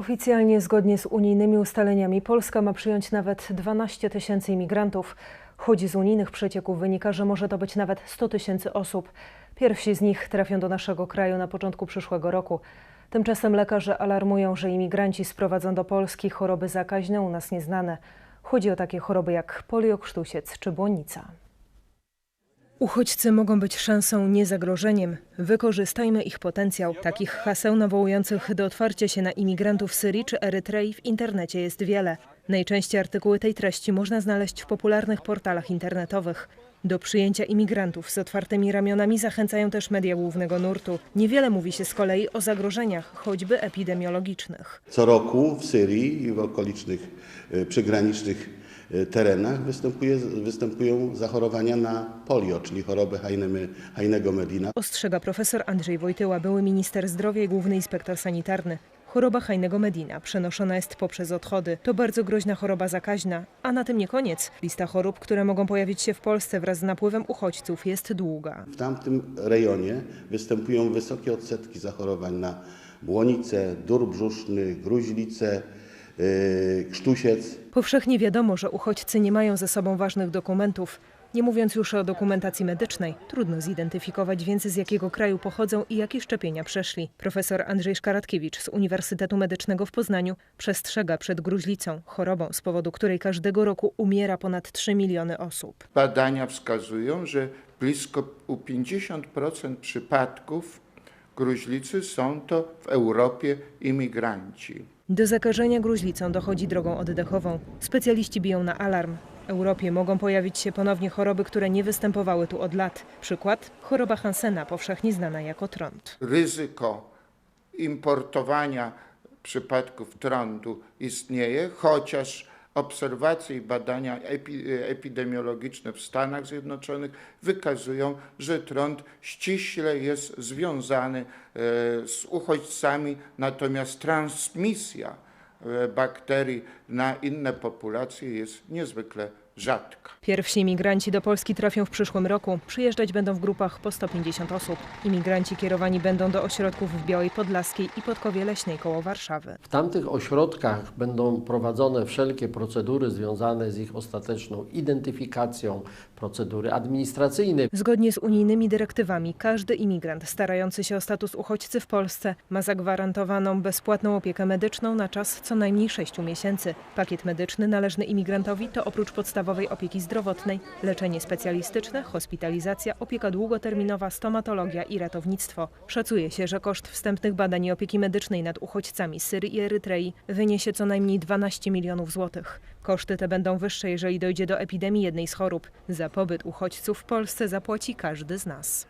Oficjalnie, zgodnie z unijnymi ustaleniami, Polska ma przyjąć nawet 12 tysięcy imigrantów. Choć z unijnych przecieków wynika, że może to być nawet 100 tysięcy osób. Pierwsi z nich trafią do naszego kraju na początku przyszłego roku. Tymczasem lekarze alarmują, że imigranci sprowadzą do Polski choroby zakaźne u nas nieznane. Chodzi o takie choroby jak polio, krztusiec czy błonica. Uchodźcy mogą być szansą, nie zagrożeniem. Wykorzystajmy ich potencjał. Takich haseł nawołujących do otwarcia się na imigrantów Syrii czy Erytrei w internecie jest wiele. Najczęściej artykuły tej treści można znaleźć w popularnych portalach internetowych. Do przyjęcia imigrantów z otwartymi ramionami zachęcają też media głównego nurtu. Niewiele mówi się z kolei o zagrożeniach, choćby epidemiologicznych. Co roku w Syrii i w okolicznych y, przygranicznych terenach występuje, występują zachorowania na polio, czyli chorobę Heine- Heinego Medina. Ostrzega profesor Andrzej Wojtyła, były minister zdrowia i główny inspektor sanitarny. Choroba Heinego Medina przenoszona jest poprzez odchody. To bardzo groźna choroba zakaźna, a na tym nie koniec. Lista chorób, które mogą pojawić się w Polsce wraz z napływem uchodźców jest długa. W tamtym rejonie występują wysokie odsetki zachorowań na błonicę, dur brzuszny, gruźlicę, y, krztusiec. Powszechnie wiadomo, że uchodźcy nie mają ze sobą ważnych dokumentów. Nie mówiąc już o dokumentacji medycznej, trudno zidentyfikować więc z jakiego kraju pochodzą i jakie szczepienia przeszli. Profesor Andrzej Szkaratkiewicz z Uniwersytetu Medycznego w Poznaniu przestrzega przed gruźlicą, chorobą, z powodu której każdego roku umiera ponad 3 miliony osób. Badania wskazują, że blisko u 50% przypadków gruźlicy są to w Europie imigranci. Do zakażenia gruźlicą dochodzi drogą oddechową. Specjaliści biją na alarm. Europie mogą pojawić się ponownie choroby, które nie występowały tu od lat. Przykład choroba Hansena, powszechnie znana jako trąd. Ryzyko importowania przypadków trądu istnieje, chociaż obserwacje i badania epi, epidemiologiczne w Stanach Zjednoczonych wykazują, że trąd ściśle jest związany e, z uchodźcami, natomiast transmisja e, bakterii na inne populacje jest niezwykle rzadka. Pierwsi imigranci do Polski trafią w przyszłym roku. Przyjeżdżać będą w grupach po 150 osób. Imigranci kierowani będą do ośrodków w Białej Podlaskiej i Podkowie Leśnej koło Warszawy. W tamtych ośrodkach będą prowadzone wszelkie procedury związane z ich ostateczną identyfikacją, procedury administracyjne. Zgodnie z unijnymi dyrektywami każdy imigrant starający się o status uchodźcy w Polsce ma zagwarantowaną bezpłatną opiekę medyczną na czas co najmniej 6 miesięcy. Pakiet medyczny należny imigrantowi to oprócz podstawowej opieki zdrowotnej, leczenie specjalistyczne, hospitalizacja, opieka długoterminowa, stomatologia i ratownictwo. Szacuje się, że koszt wstępnych badań i opieki medycznej nad uchodźcami z Syrii i Erytrei wyniesie co najmniej 12 milionów złotych. Koszty te będą wyższe, jeżeli dojdzie do epidemii jednej z chorób. Za pobyt uchodźców w Polsce zapłaci każdy z nas.